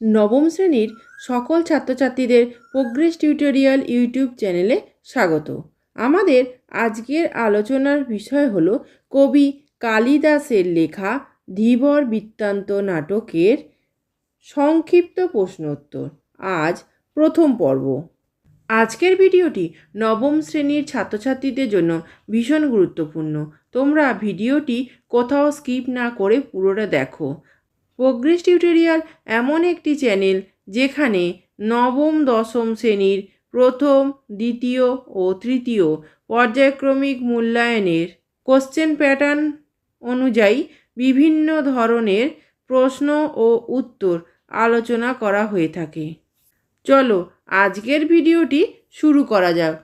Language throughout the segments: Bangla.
নবম শ্রেণির সকল ছাত্রছাত্রীদের প্রোগ্রেস টিউটোরিয়াল ইউটিউব চ্যানেলে স্বাগত। আমাদের আজকের আলোচনার বিষয় হল কবি কালিদাসের লেখা ধীবর বৃত্তান্ত নাটকের সংক্ষিপ্ত প্রশ্নোত্তর। আজ প্রথম পর্ব। আজকের ভিডিওটি নবম শ্রেণির ছাত্রছাত্রীদের জন্য ভীষণ গুরুত্বপূর্ণ। তোমরা ভিডিওটি কোথাও স্কিপ না করে পুরোটা দেখো। প্রোগ্রেস টিউটোরিয়াল এমন একটি চ্যানেল যেখানে নবম, দশম শ্রেণির প্রথম, দ্বিতীয় ও তৃতীয় পর্যায়ক্রমিক মূল্যায়নের কোশ্চেন প্যাটার্ন অনুযায়ী বিভিন্ন ধরনের প্রশ্ন ও উত্তর আলোচনা করা হয়ে থাকে। চলো আজকের ভিডিওটি শুরু করা যাক।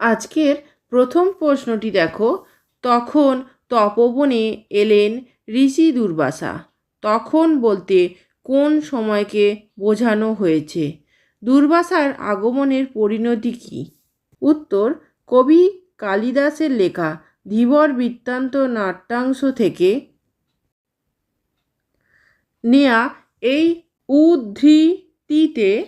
আজকের প্রথম প্রশ্নটি দেখো, তখন তপবনে এলেন ঋষি দুর্বাসা। তখন বলতে কোন সময়কে বোঝানো হয়েছে? দুর্বাসার আগমনের পরিণতি কী? উত্তর, কবি কালিদাসের লেখা ধীবর বৃত্তান্ত নাট্যাংশ থেকে নেয়া এই উদ্ধৃতিতে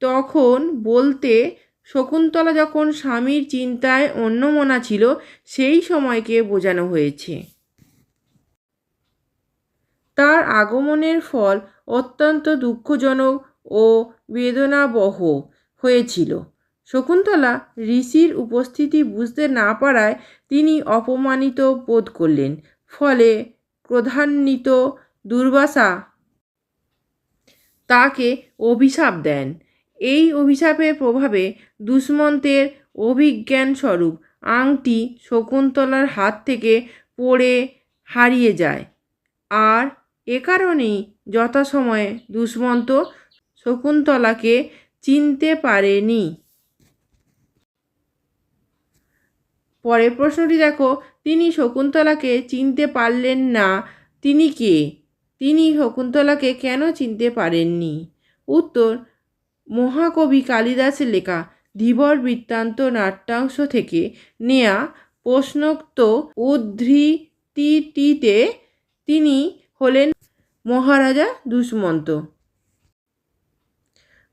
তখন বলতে শকুন্তলা যখন স্বামীর চিন্তায় অন্যমনা ছিল, সেই সময়কে বোঝানো হয়েছে। তার আগমনের ফল অত্যন্ত দুঃখজনক ও বেদনাবহ হয়েছিল। শকুন্তলা ঋষির উপস্থিতি বুঝতে না পারায় তিনি অপমানিত বোধ করলেন। ফলে ক্রোধান্বিত দুর্বাসা তাকে অভিশাপ দেন। এই অভিশাপের প্রভাবে দুষ্মন্তের অভিজ্ঞান স্বরূপ আংটি শকুন্তলার হাত থেকে পড়ে হারিয়ে যায়। আর এ কারণেই যথাসময়ে দুষ্মন্ত শকুন্তলাকে চিনতে পারেনি। পরের প্রশ্নটি দেখো, তিনি শকুন্তলাকে চিনতে পারলেন না, তিনি কে? তিনি শকুন্তলাকে কেন চিনতে পারেননি? উত্তর, মহাকবি কালিদাসের লেখা ধীবর বৃত্তান্ত নাট্যাংশ থেকে নেয়া প্রশ্নোক্ত উদ্ধৃতিটিতে তিনি হলেন মহারাজা দুষ্মন্ত।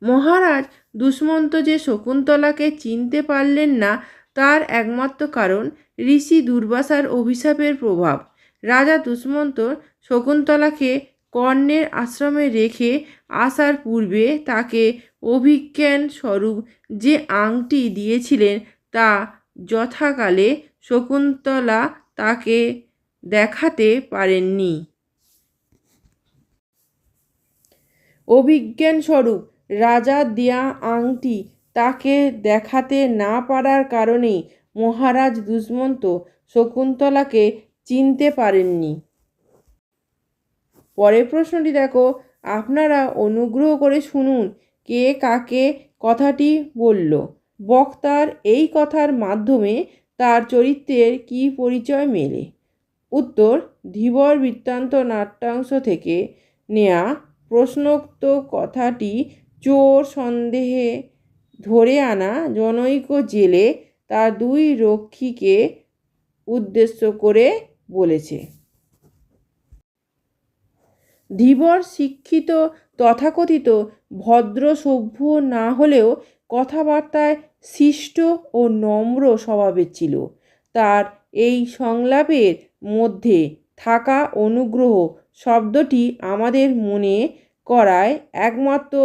মহারাজ দুষ্মন্ত যে শকুন্তলাকে চিনতে পারলেন না, তার একমাত্র কারণ ঋষি দুর্বাসার অভিশাপের প্রভাব। রাজা দুষ্মন্ত শকুন্তলাকে কর্ণের আশ্রমে রেখে আসার পূর্বে তাকে অভিজ্ঞান স্বরূপ যে আংটি দিয়েছিলেন তা যথাকালে শকুন্তলা তাকে দেখাতে পারেননি। অভিজ্ঞান স্বরূপ রাজা দেয়া আংটি তাকে দেখাতে না পারার কারণেই মহারাজ দুষ্মন্ত শকুন্তলাকে চিনতে পারেননি। পরের প্রশ্নটি দেখো, আপনারা অনুগ্রহ করে শুনুন, কে কাকে কথাটি বলল? বক্তার এই কথার মাধ্যমে তার চরিত্রের কী পরিচয় মেলে? উত্তর, ধীবর বৃত্তান্ত নাট্যাংশ থেকে নেয়া প্রশ্নোক্ত কথাটি চোর সন্দেহে ধরে আনা জনৈক জেলে তার দুই রক্ষীকে উদ্দেশ্য করে বলেছে। ধীবর শিক্ষিত তথাকথিত ভদ্র সভ্য না হলেও কথাবার্তায় শিষ্ট ও নম্র স্বভাবের ছিল। তার এই সংলাপের মধ্যে থাকা অনুগ্রহ শব্দটি আমাদের মনে করায় একমাত্র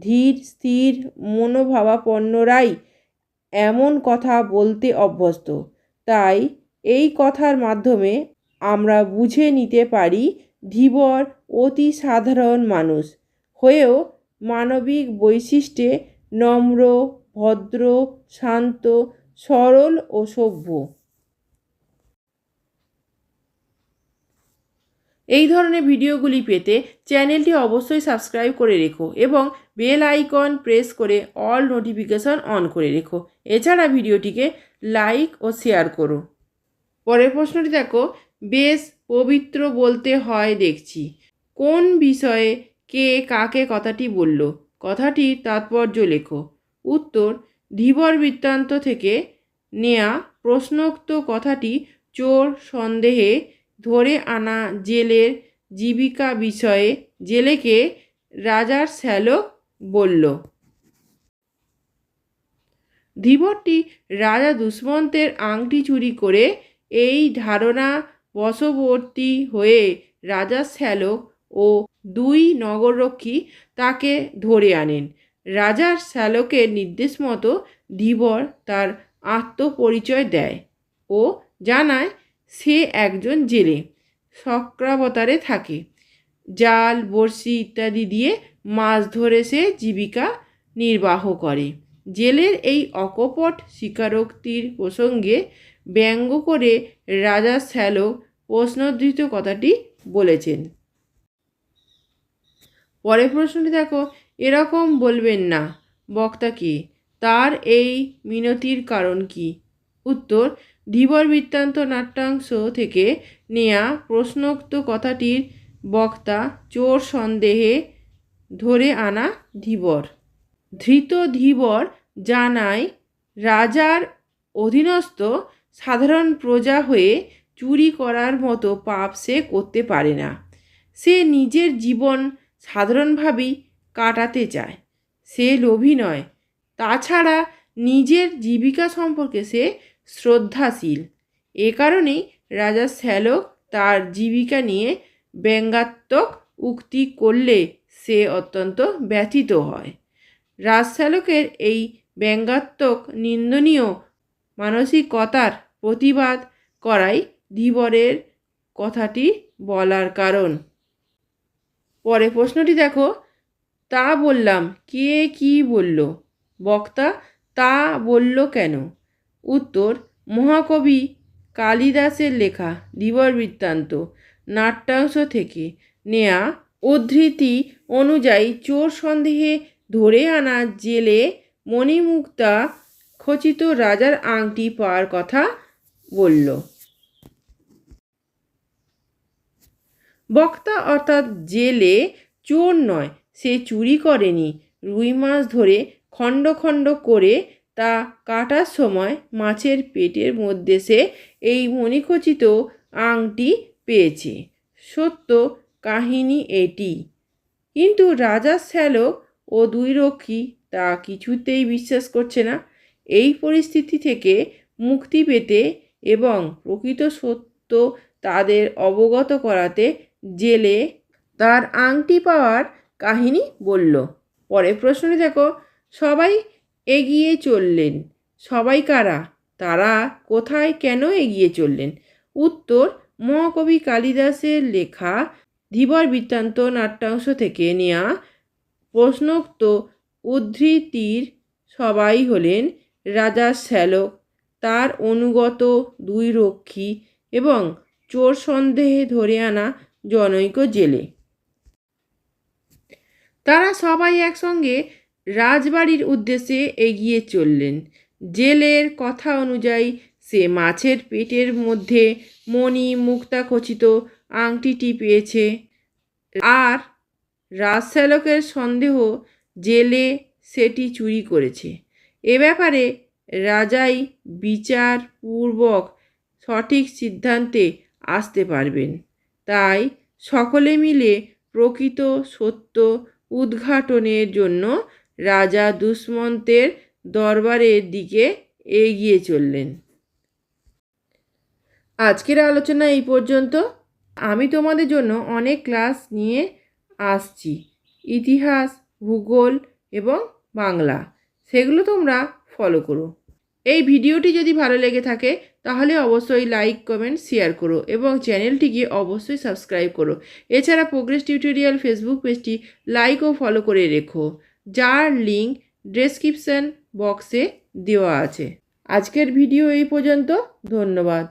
ধীর, স্থির, মনোভাবাপন্নরাই এমন কথা বলতে অভ্যস্ত। তাই এই কথার মাধ্যমে আমরা বুঝে নিতে পারি ধীবর, অতি সাধারণ মানুষ। হয়েও মানবিক বৈশিষ্ট্যে নম্র, ভদ্র, শান্ত, সরল ও সভ্য। এই ধরনের ভিডিওগুলি পেতে চ্যানেলটি অবশ্যই সাবস্ক্রাইব করে রেখো এবং বেল আইকন প্রেস করে অল নোটিফিকেশন অন করে রেখো। এছাড়া ভিডিওটিকে লাইক ও শেয়ার করো। পরের প্রশ্নটি দেখো, বেশ পবিত্র বলতে হয় দেখছি। কোন বিষয়ে কে কাকে কথাটি বলল? কথাটির তাৎপর্য লেখো। উত্তর, ধীবর বৃত্তান্ত থেকে নেয়া প্রশ্নোক্ত কথাটি চোর সন্দেহে ধরে আনা জেলের জীবিকা বিষয়ে জেলেকে রাজার শ্যালক বলল। ধীবরটি রাজা দুষ্মন্তের আংটি চুরি করে এই ধারণা বশবর্তী হয়ে রাজার শ্যালক ও দুই নগররক্ষী তাকে ধরে আনেন। রাজার শ্যালকের নির্দেশ মতো ধীবর তার আত্মপরিচয় দেয় ও জানায় সে একজন জেলে চক্রাবতারে থাকে। জাল, বড়শি ইত্যাদি দিয়ে মাছ ধরে সে জীবিকা নির্বাহ করে। জেলের এই অকপট স্বীকারোক্তির প্রসঙ্গে ব্যঙ্গ করে রাজা শ্যালক প্রশ্নধৃত কথাটি বলেছেন। পরের প্রশ্নটি দেখো, এরকম বলবেন না। বক্তা কে? তার এই মিনতির কারণ কি? উত্তর ধীবর বৃত্তান্ত নাট্যাংশ থেকে নেয়া প্রশ্নোক্ত কথাটির বক্তা চোর সন্দেহে ধরে আনা ধীবর। ধৃত ধীবর জানায়, রাজার অধীনস্থ সাধারণ প্রজা হয়ে চুরি করার মতো পাপ সে করতে পারে না। সে নিজের জীবন সাধারণভাবেই কাটাতে চায়। সে লোভী নয়। তাছাড়া নিজের জীবিকা সম্পর্কে সে শ্রদ্ধাশীল। এ কারণেই রাজা শ্যালক তার জীবিকা নিয়ে ব্যঙ্গাত্মক উক্তি করলে সে অত্যন্ত ব্যথিত হয়। রাজশ্যালকের এই ব্যঙ্গাত্মক নিন্দনীয় মানসিকতার প্রতিবাদ করাই ধীবরের কথাটি বলার কারণ। পরে প্রশ্নটি দেখো, তা বললাম, কে কি বলল? বক্তা, তা বলল কেন? উত্তর, মহাকবি কালিদাসের লেখা ধীবর বৃত্তান্ত, নাট্যাংশ থেকে। নেয়া উদ্ধৃতি অনুযায়ী চোর সন্দেহে ধরে আনা জেলে মণিমুক্তা খচিত রাজার আংটি পাওয়ার কথা বলল। বক্তা অর্থাৎ জেলে চোর নয়, সে চুরি করেনি। রুই মাছ ধরে খণ্ড খণ্ড করে তা কাটার সময় মাছের পেটের মধ্যে সে এই মণিখচিত আংটি পেয়েছে। সত্য কাহিনী এটি। কিন্তু রাজা শ্যালক ও দুই রক্ষী তা কিছুতেই বিশ্বাস করছে না। এই পরিস্থিতি থেকে মুক্তি পেতে এবং প্রকৃত সত্য তাদের অবগত করাতে জেলে তার আংটি পাওয়ার কাহিনী বলল। পরের প্রশ্নটি দেখো। সবাই এগিয়ে চললেন। সবাই কারা? তারা কোথায় কেন এগিয়ে চললেন? উত্তর, মহাকবি কালিদাসের লেখা ধীবর বৃত্তান্ত নাট্যাংশ থেকে নেয়া প্রশ্নোক্ত উদ্ধৃতির সবাই হলেন রাজা শ্যালক। তার অনুগত দুই রক্ষী এবং চোর সন্দেহে ধরে আনা জনৈক জেলে। তারা সবাই একসঙ্গে রাজবাড়ির উদ্দেশ্যে এগিয়ে চললেন। জেলের কথা অনুযায়ী সে মাছের পেটের মধ্যে মণি মুক্তাখচিত আংটিটি পেয়েছে। আর রাজশ্যালকের সন্দেহ জেলে সেটি চুরি করেছে। এ ব্যাপারে রাজাই বিচারপূর্বক সঠিক সিদ্ধান্তে আসতে পারবেন। তাই সকলে মিলে প্রকৃত সত্য উদ্ঘাটনের জন্য রাজা দুষ্মন্তের দরবারের দিকে এগিয়ে চললেন। আজকের আলোচনা এই পর্যন্ত। আমি তোমাদের জন্য অনেক ক্লাস নিয়ে আসছি। ইতিহাস, ভূগোল এবং বাংলা, সেগুলো তোমরা ফলো করো। এই ভিডিওটি যদি ভালো লেগে থাকে, তাহলে অবশ্যই লাইক কমেন্ট শেয়ার করো এবং চ্যানেলটিকে অবশ্যই সাবস্ক্রাইব করো। এছাড়া প্রোগ্রেস টিউটোরিয়াল ফেসবুক পেজটি লাইক ও ফলো করে রেখো। যার লিঙ্ক ডেসক্রিপশন বক্সে দেওয়া আছে। আজকের ভিডিও এই পর্যন্ত। ধন্যবাদ।